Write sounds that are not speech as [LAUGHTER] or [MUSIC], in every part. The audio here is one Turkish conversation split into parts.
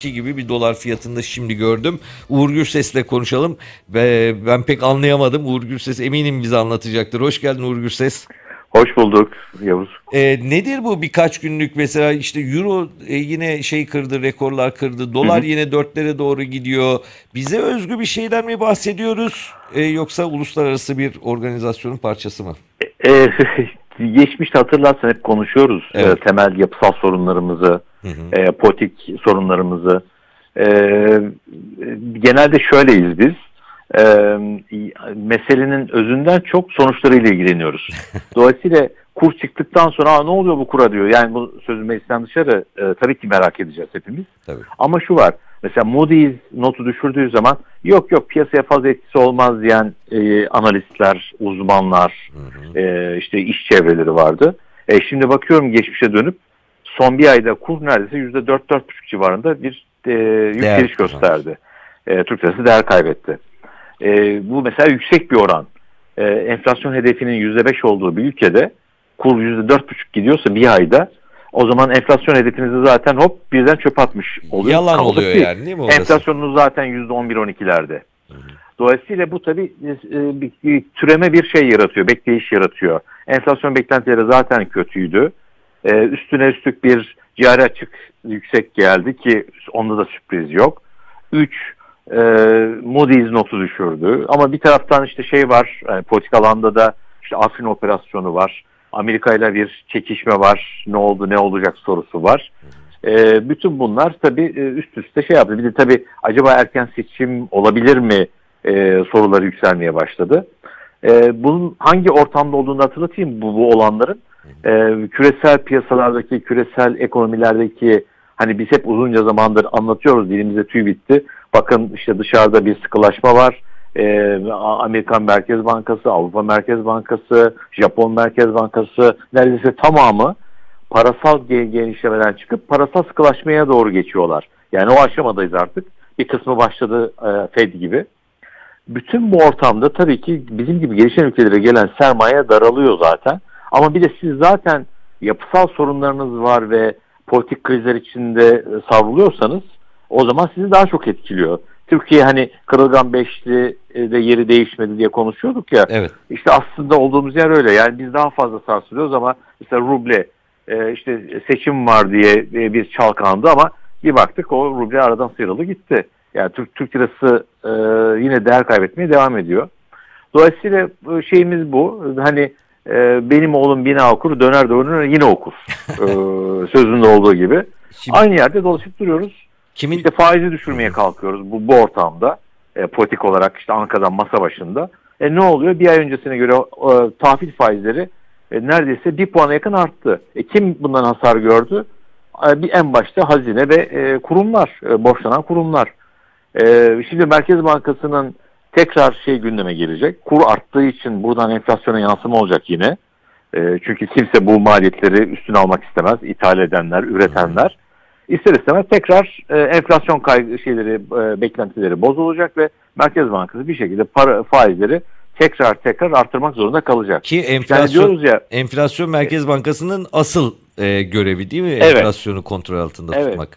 gibi bir dolar fiyatında şimdi gördüm. Uğur Gürses'le konuşalım. Ve ben pek anlayamadım. Uğur Gürses eminim bize anlatacaktır. Hoş geldin Uğur Gürses. Hoş bulduk Yavuz. E, nedir bu birkaç günlük mesela işte euro e, yine şey kırdı rekorlar kırdı. Dolar hı hı. yine dörtlere doğru gidiyor. Bize özgü bir şeyden mi bahsediyoruz? E, yoksa uluslararası bir organizasyonun parçası mı? E, e [LAUGHS] geçmişte hatırlarsan hep konuşuyoruz. E, evet. E, temel yapısal sorunlarımızı, hı hı. E, politik sorunlarımızı. E, genelde şöyleyiz biz. E, meselenin özünden çok sonuçlarıyla ilgileniyoruz. [LAUGHS] Dolayısıyla kur çıktıktan sonra ne oluyor bu kura diyor. Yani bu sözü meclisten dışarı e, tabii ki merak edeceğiz hepimiz. Tabii. Ama şu var. Mesela Moody's notu düşürdüğü zaman yok yok piyasaya fazla etkisi olmaz diyen e, analistler, uzmanlar, hı hı. E, işte iş çevreleri vardı. E, şimdi bakıyorum geçmişe dönüp son bir ayda kur neredeyse yüzde dört dört buçuk civarında bir e, yükseliş gösterdi. E, Türk lirası değer kaybetti. E, bu mesela yüksek bir oran. E, enflasyon hedefinin yüzde beş olduğu bir ülkede kur yüzde dört buçuk gidiyorsa bir ayda o zaman enflasyon hedefinizi zaten hop birden çöp atmış oluyor. Yalan Kaldı oluyor ki, yani değil mi? Orası? Enflasyonunuz zaten yüzde on bir on ikilerde. Dolayısıyla bu tabii e, bir, bir türeme bir şey yaratıyor, bekleyiş yaratıyor. Enflasyon beklentileri zaten kötüydü. Ee, üstüne üstlük bir cari açık yüksek geldi ki onda da sürpriz yok. Üç, e, Moody's notu düşürdü. Ama bir taraftan işte şey var, yani politik alanda da işte Afrin operasyonu var. Amerika ile bir çekişme var. Ne oldu ne olacak sorusu var. E, bütün bunlar tabii e, üst üste şey yaptı. Bir de tabii acaba erken seçim olabilir mi e, soruları yükselmeye başladı. E, bunun hangi ortamda olduğunu hatırlatayım bu, bu olanların. E, küresel piyasalardaki, küresel ekonomilerdeki hani biz hep uzunca zamandır anlatıyoruz dilimize tüy bitti. Bakın işte dışarıda bir sıkılaşma var e, Amerikan Merkez Bankası, Avrupa Merkez Bankası, Japon Merkez Bankası neredeyse tamamı parasal genişlemeden çıkıp parasal sıkılaşmaya doğru geçiyorlar. Yani o aşamadayız artık. Bir kısmı başladı e, Fed gibi. Bütün bu ortamda tabii ki bizim gibi gelişen ülkelere gelen sermaye daralıyor zaten. Ama bir de siz zaten yapısal sorunlarınız var ve politik krizler içinde savruluyorsanız o zaman sizi daha çok etkiliyor. Türkiye hani kırılgan beşli de yeri değişmedi diye konuşuyorduk ya. Evet. İşte aslında olduğumuz yer öyle. Yani biz daha fazla sarsılıyoruz ama mesela ruble e, işte seçim var diye e, bir çalkandı ama bir baktık o ruble aradan sıyrıldı gitti. Yani Türk, Türk lirası e, yine değer kaybetmeye devam ediyor. Dolayısıyla şeyimiz bu. Hani benim oğlum bina okur, döner döner yine okur. [LAUGHS] sözünde olduğu gibi. Şimdi, Aynı yerde dolaşıp duruyoruz. Kimin... İşte faizi düşürmeye kalkıyoruz bu, bu ortamda. E, politik olarak işte Ankara'dan masa başında. E, ne oluyor? Bir ay öncesine göre e, tahvil faizleri e, neredeyse bir puana yakın arttı. E, kim bundan hasar gördü? E, bir en başta hazine ve e, kurumlar, e, borçlanan kurumlar. E, şimdi Merkez Bankası'nın tekrar şey gündeme gelecek. Kur arttığı için buradan enflasyona yansıma olacak yine. E, çünkü kimse bu maliyetleri üstüne almak istemez. İthal edenler, üretenler ister istemez tekrar e, enflasyon kaygı şeyleri e, beklentileri bozulacak ve Merkez Bankası bir şekilde para faizleri tekrar tekrar arttırmak zorunda kalacak. Ki enflasyon yani ya, enflasyon Merkez Bankası'nın asıl e, görevi değil mi? Evet. Enflasyonu kontrol altında evet. tutmak.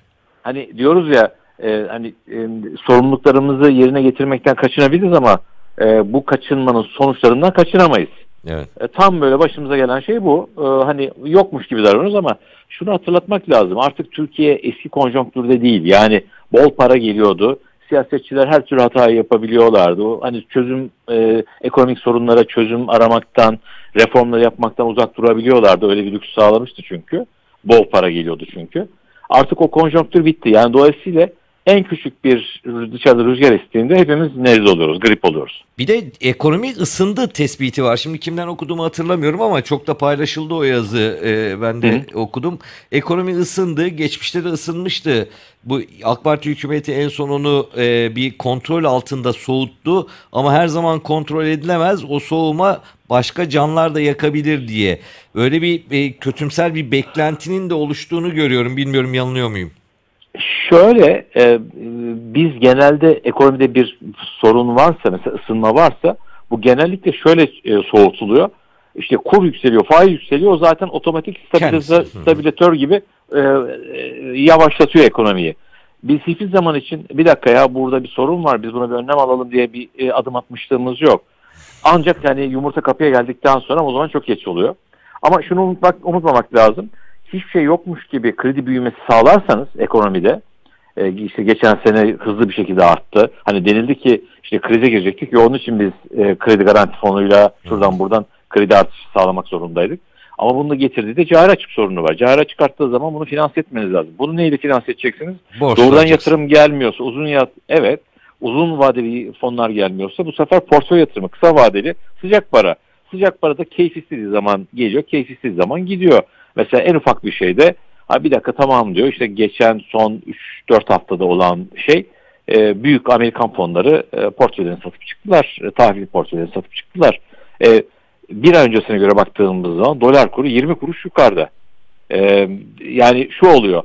Hani diyoruz ya e, hani e, sorumluluklarımızı yerine getirmekten kaçınabiliriz ama e, bu kaçınmanın sonuçlarından kaçınamayız. Evet. E, tam böyle başımıza gelen şey bu. E, hani yokmuş gibi davranıyoruz ama şunu hatırlatmak lazım. Artık Türkiye eski konjonktürde değil. Yani bol para geliyordu. Siyasetçiler her türlü hatayı yapabiliyorlardı. Hani çözüm e, ekonomik sorunlara çözüm aramaktan, reformları yapmaktan uzak durabiliyorlardı. Öyle bir lüks sağlamıştı çünkü. Bol para geliyordu çünkü. Artık o konjonktür bitti. Yani dolayısıyla en küçük bir dışarıda rüzgar estiğinde hepimiz nezle oluyoruz, grip oluyoruz. Bir de ekonomi ısındı tespiti var. Şimdi kimden okuduğumu hatırlamıyorum ama çok da paylaşıldı o yazı. Ee, ben de Hı. okudum. Ekonomi ısındı, geçmişte de ısınmıştı. Bu AK Parti hükümeti en son onu e, bir kontrol altında soğuttu ama her zaman kontrol edilemez. O soğuma başka canlar da yakabilir diye. Öyle bir e, kötümser bir beklentinin de oluştuğunu görüyorum. Bilmiyorum yanılıyor muyum? Şöyle e, biz genelde ekonomide bir sorun varsa mesela ısınma varsa bu genellikle şöyle e, soğutuluyor. İşte kur yükseliyor, faiz yükseliyor. O zaten otomatik stabilize, stabilizatör gibi e, e, yavaşlatıyor ekonomiyi. biz hiçbir zaman için bir dakika ya burada bir sorun var biz buna bir önlem alalım diye bir e, adım atmışlığımız yok. Ancak yani yumurta kapıya geldikten sonra o zaman çok geç oluyor. Ama şunu unutmak, unutmamak lazım. Hiçbir şey yokmuş gibi kredi büyümesi sağlarsanız ekonomide e, işte geçen sene hızlı bir şekilde arttı. Hani denildi ki işte krize girecektik ve onun için biz e, kredi garanti fonuyla şuradan buradan kredi artışı sağlamak zorundaydık. Ama bunu getirdiği de cari açık sorunu var. Cari açık arttığı zaman bunu finanse etmeniz lazım. Bunu neyle finanse edeceksiniz? Borç Doğrudan yatırım gelmiyorsa, uzun yat evet, uzun vadeli fonlar gelmiyorsa bu sefer portföy yatırımı, kısa vadeli sıcak para. Sıcak para da keyifsiz zaman geliyor, keyifsiz zaman gidiyor. Mesela en ufak bir şeyde ha bir dakika tamam diyor işte geçen son 3-4 haftada olan şey e, büyük Amerikan fonları e, portföylerini satıp çıktılar. E, tahvil portföylerini satıp çıktılar. E, bir ay öncesine göre baktığımız zaman dolar kuru 20 kuruş yukarıda. Ee, yani şu oluyor.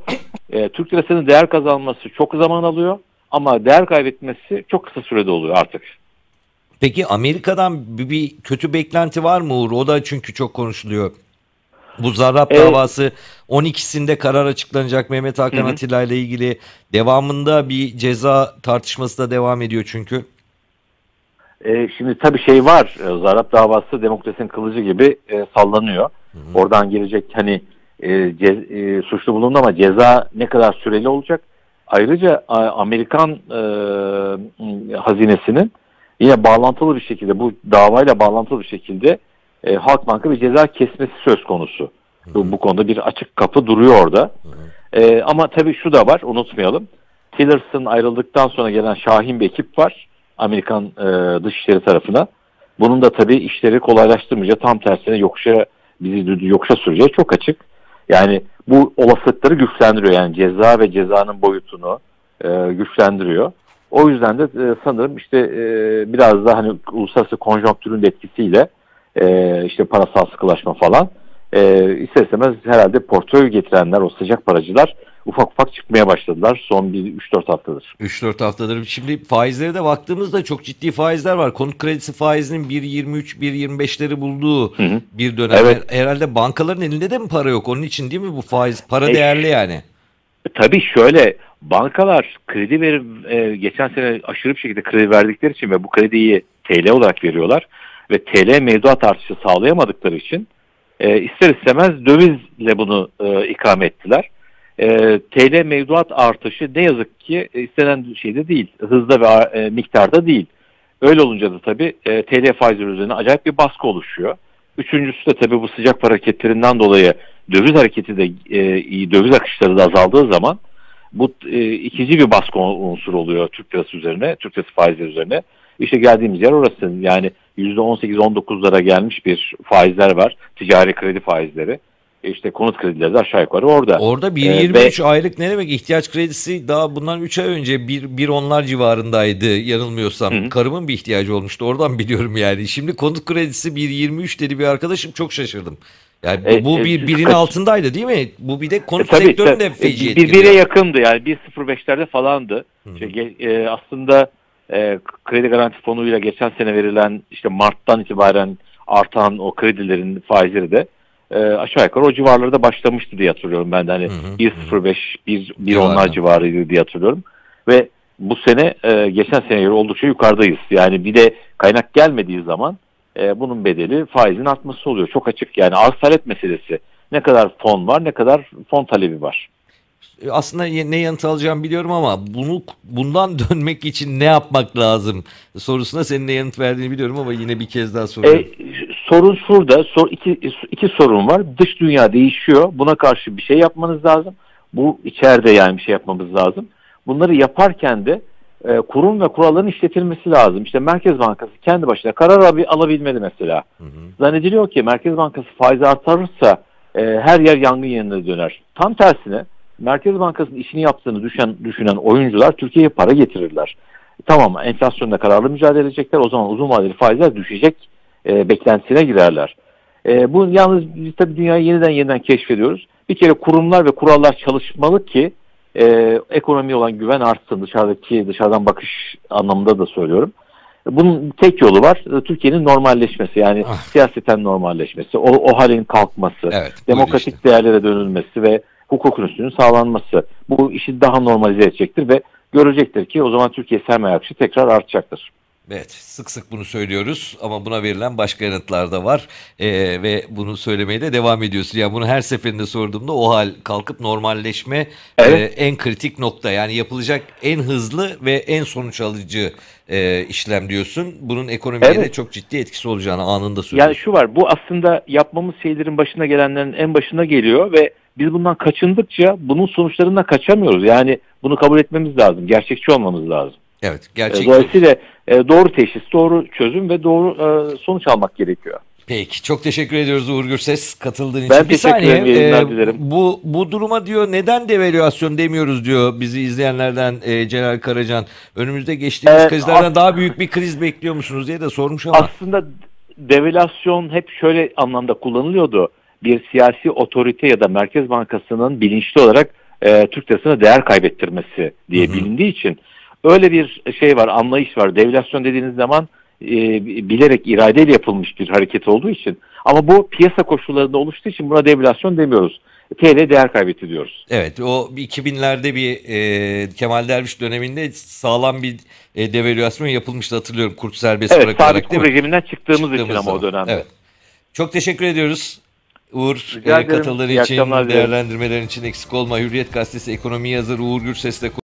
E, Türk lirasının değer kazanması çok zaman alıyor ama değer kaybetmesi çok kısa sürede oluyor artık. Peki Amerika'dan bir kötü beklenti var mı Uğur? O da çünkü çok konuşuluyor. Bu Zarrab ee, davası 12'sinde karar açıklanacak Mehmet Hakan. Atilla ile ilgili. Devamında bir ceza tartışması da devam ediyor çünkü. E, şimdi tabii şey var. E, Zarap davası demokrasinin kılıcı gibi e, sallanıyor. Hı hı. Oradan gelecek hani e, ce, e, suçlu bulundu ama ceza ne kadar süreli olacak? Ayrıca Amerikan e, hazinesinin yine bağlantılı bir şekilde bu davayla bağlantılı bir şekilde e, Halkbank'a bir ceza kesmesi söz konusu. Bu, bu konuda bir açık kapı duruyor orada. E, ama tabii şu da var unutmayalım. Tillerson ayrıldıktan sonra gelen Şahin bir ekip var. Amerikan e, dışişleri tarafına. Bunun da tabii işleri kolaylaştırmayacak tam tersine yokuşa bizi yokuşa süreceği çok açık. Yani bu olasılıkları güçlendiriyor. Yani ceza ve cezanın boyutunu e, güçlendiriyor. O yüzden de e, sanırım işte e, biraz da hani uluslararası konjonktürün etkisiyle e, işte parasal sıkılaşma falan e, ister istemez herhalde portföy getirenler o sıcak paracılar ufak ufak çıkmaya başladılar son bir 3-4 haftadır. 3-4 haftadır. Şimdi faizlere de baktığımızda çok ciddi faizler var. Konut kredisi faizinin 1.23-1.25'leri bulduğu hı hı. bir dönem. Evet. Herhalde bankaların elinde de mi para yok? Onun için değil mi bu faiz? Para e, değerli yani. Tabii şöyle bankalar kredi verir e, geçen sene aşırı bir şekilde kredi verdikleri için ve bu krediyi TL olarak veriyorlar ve TL mevduat artışı sağlayamadıkları için e, ister istemez dövizle bunu e, ikame ettiler e, TL mevduat artışı ne yazık ki istenen şeyde değil, hızda ve e, miktarda değil. Öyle olunca da tabii e, TL faizleri üzerine acayip bir baskı oluşuyor. Üçüncüsü de tabii bu sıcak para hareketlerinden dolayı döviz hareketi de e, döviz akışları da azaldığı zaman bu e, ikinci bir baskı unsuru oluyor Türk lirası üzerine, Türk lirası faizleri üzerine. İşte geldiğimiz yer orası. Yani %18-19'lara gelmiş bir faizler var. Ticari kredi faizleri işte konut kredileri de aşağı yukarı orada. Orada 1.23 ee, aylık ne demek? ihtiyaç kredisi daha bundan 3 ay önce bir, bir onlar civarındaydı yanılmıyorsam. Hı. Karımın bir ihtiyacı olmuştu oradan [LAUGHS] biliyorum yani. Şimdi konut kredisi 1.23 dedi bir arkadaşım çok şaşırdım. Yani bu, e, bu bir e, birin kaç... altındaydı değil mi? Bu bir de konut e, sektöründe tabii, feci etkiliyor. Bir bire yakındı yani 1.05'lerde falandı. İşte, e, aslında e, kredi garanti fonuyla geçen sene verilen işte Mart'tan itibaren artan o kredilerin faizleri de e, aşağı yukarı o civarlarda başlamıştı diye hatırlıyorum ben de hani 1.05 1 1 onlar civarıydı diye hatırlıyorum ve bu sene e, geçen sene göre oldukça yukarıdayız. Yani bir de kaynak gelmediği zaman e, bunun bedeli faizin artması oluyor. Çok açık yani arz talep meselesi. Ne kadar fon var ne kadar fon talebi var aslında ne yanıt alacağım biliyorum ama bunu bundan [LAUGHS] dönmek için ne yapmak lazım sorusuna senin ne yanıt verdiğini biliyorum ama yine bir kez daha soruyorum. E, sorun şurada. Sor, iki, iki sorun var. Dış dünya değişiyor. Buna karşı bir şey yapmanız lazım. Bu içeride yani bir şey yapmamız lazım. Bunları yaparken de e, kurum ve kuralların işletilmesi lazım. İşte Merkez Bankası kendi başına karar al alabilmeli mesela. Hı hı. Zannediliyor ki Merkez Bankası faiz artırırsa e, her yer yangın yerine döner. Tam tersine Merkez Bankası'nın işini yaptığını düşen, düşünen oyuncular Türkiye'ye para getirirler. Tamam enflasyonda kararlı mücadele edecekler. O zaman uzun vadeli faizler düşecek e, beklentisine girerler. E, bu yalnız biz tabii dünyayı yeniden yeniden keşfediyoruz. Bir kere kurumlar ve kurallar çalışmalı ki e, ekonomi olan güven artsın. Dışarıdaki dışarıdan bakış anlamında da söylüyorum. Bunun tek yolu var. Türkiye'nin normalleşmesi yani ah. siyaseten normalleşmesi, o, o halin kalkması, evet, demokratik işte. değerlere dönülmesi ve hukukun üstünün sağlanması. Bu işi daha normalize edecektir ve görecektir ki o zaman Türkiye sermaye akışı tekrar artacaktır. Evet sık sık bunu söylüyoruz ama buna verilen başka yanıtlar da var Ee, ve bunu söylemeye de devam ediyorsun. Yani bunu her seferinde sorduğumda o hal kalkıp normalleşme Evet. e, en kritik nokta. Yani yapılacak en hızlı ve en sonuç alıcı e, işlem diyorsun. Bunun ekonomiye de Evet. çok ciddi etkisi olacağını anında Yani söylüyorsun. şu var bu aslında yapmamız şeylerin başına gelenlerin en başına geliyor ve biz bundan kaçındıkça bunun sonuçlarından kaçamıyoruz. Yani bunu kabul etmemiz lazım. Gerçekçi olmamız lazım. Evet E, gerçek. Dolayısıyla e, doğru teşhis, doğru çözüm ve doğru e, sonuç almak gerekiyor. Peki çok teşekkür ediyoruz Uğur Gürses katıldığın için. Ben Bir teşekkür ederim, e, dilerim. Bu, bu duruma diyor neden devalüasyon demiyoruz diyor bizi izleyenlerden e, Celal Karacan. Önümüzde geçtiğimiz Evet, krizlerden daha büyük bir kriz bekliyor musunuz diye de sormuş ama. Aslında devalüasyon hep şöyle anlamda kullanılıyordu. Bir siyasi otorite ya da Merkez Bankası'nın bilinçli olarak e, Türk lirasına değer kaybettirmesi diye Hı hı. bilindiği için öyle bir şey var, anlayış var. Devalüasyon dediğiniz zaman e, bilerek iradeyle yapılmış bir hareket olduğu için ama bu piyasa koşullarında oluştuğu için buna devalüasyon demiyoruz. TL değer kaybetti diyoruz. Evet o 2000'lerde bir e, Kemal Derviş döneminde sağlam bir e, devalüasyon yapılmıştı hatırlıyorum. Kurt serbest Evet, bırakılarak sabit değil kur mi? rejiminden çıktığımız, için Çıktığımız ama o zaman. dönemde. Evet. Çok teşekkür ediyoruz. Uğur Rica e, İyi için, değerlendirmelerin için eksik olma. Hürriyet Gazetesi ekonomi yazarı Uğur Gürses'le